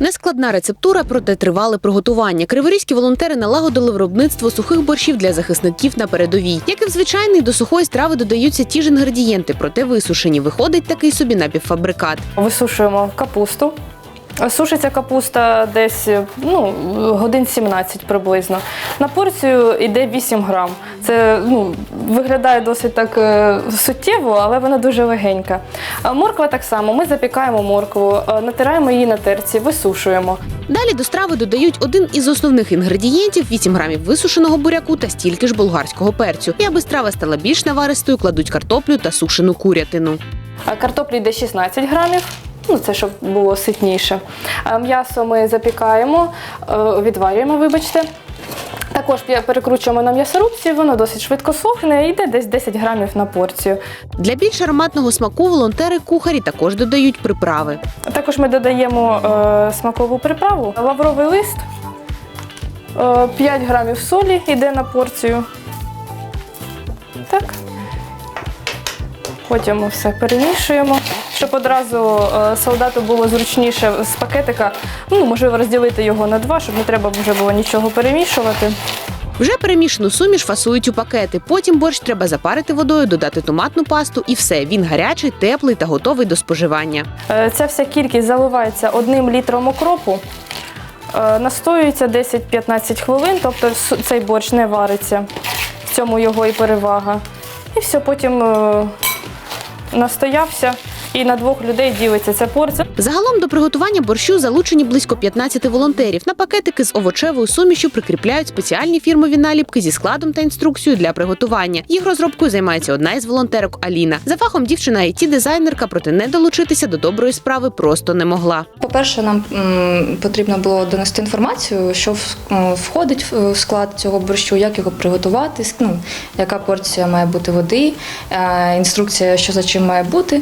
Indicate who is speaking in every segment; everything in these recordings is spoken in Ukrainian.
Speaker 1: Нескладна рецептура, проте тривале приготування. Криворізькі волонтери налагодили виробництво сухих борщів для захисників на передовій. Як і в звичайний, до сухої страви додаються ті ж інгредієнти, проте висушені. Виходить такий собі напівфабрикат.
Speaker 2: Висушуємо капусту. Сушиться капуста десь ну, годин 17 приблизно. На порцію йде 8 грам. Це ну, виглядає досить так е, суттєво, але вона дуже легенька. Морква так само. Ми запікаємо моркву, е, натираємо її на терці, висушуємо.
Speaker 1: Далі до страви додають один із основних інгредієнтів 8 грамів висушеного буряку та стільки ж болгарського перцю. І аби страва стала більш наваристою, кладуть картоплю та сушену курятину.
Speaker 2: А Картоплі йде 16 грамів. Ну, це щоб було ситніше. М'ясо ми запікаємо, е, відварюємо, вибачте. Також перекручуємо на м'ясорубці, воно досить швидко сохне і йде десь 10 грамів на порцію.
Speaker 1: Для більш ароматного смаку волонтери кухарі також додають приправи.
Speaker 2: Також ми додаємо е, смакову приправу, лавровий лист, е, 5 грамів солі йде на порцію. Так. Потім ми все перемішуємо, щоб одразу е, солдату було зручніше з пакетика, ну, можливо, розділити його на два, щоб не треба вже було нічого перемішувати.
Speaker 1: Вже перемішану суміш фасують у пакети. Потім борщ треба запарити водою, додати томатну пасту і все. Він гарячий, теплий та готовий до споживання.
Speaker 2: Е, Ця вся кількість заливається одним літром окропу, е, настоюється 10-15 хвилин, тобто цей борщ не вариться. В цьому його і перевага. І все, потім настоявся і на двох людей ділиться ця порція.
Speaker 1: Загалом до приготування борщу залучені близько 15 волонтерів. На пакетики з овочевою сумішю прикріпляють спеціальні фірмові наліпки зі складом та інструкцією для приготування. Їх розробкою займається одна із волонтерок Аліна. За фахом дівчина it дизайнерка, проте не долучитися до доброї справи просто не могла.
Speaker 3: По-перше, нам потрібно було донести інформацію, що входить в склад цього борщу, як його приготувати, ну, яка порція має бути води, е, інструкція, що за чим має бути.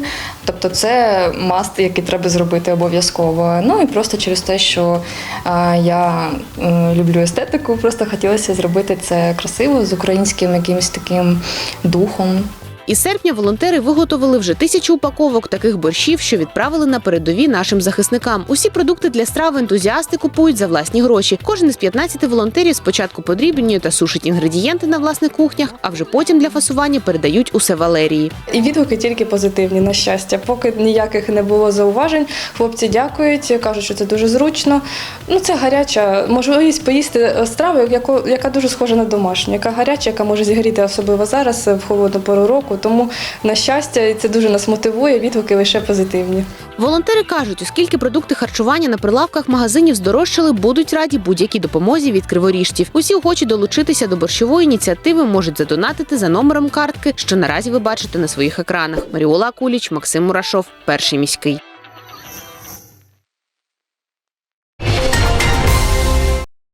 Speaker 3: Тобто це маст, який треба зробити обов'язково. Ну і просто через те, що е, я м, люблю естетику, просто хотілося зробити це красиво з українським якимось таким духом.
Speaker 1: Із серпня волонтери виготовили вже тисячу упаковок таких борщів, що відправили на передові нашим захисникам. Усі продукти для страви ентузіасти купують за власні гроші. Кожен із 15 волонтерів спочатку подрібнює та сушить інгредієнти на власних кухнях, а вже потім для фасування передають усе Валерії.
Speaker 2: І відгуки тільки позитивні, на щастя. Поки ніяких не було зауважень, хлопці дякують, кажуть, що це дуже зручно. Ну, це гаряча можливість поїсти страву, яка дуже схожа на домашню, яка гаряча, яка може зігріти особливо зараз в холодну пору року. Тому, на щастя, це дуже нас мотивує, відгуки лише позитивні.
Speaker 1: Волонтери кажуть, оскільки продукти харчування на прилавках магазинів здорожчали, будуть раді будь-якій допомозі від криворіжців. Усі охочі долучитися до борщової ініціативи можуть задонатити за номером картки, що наразі ви бачите на своїх екранах. Маріола Куліч, Максим Мурашов, перший міський.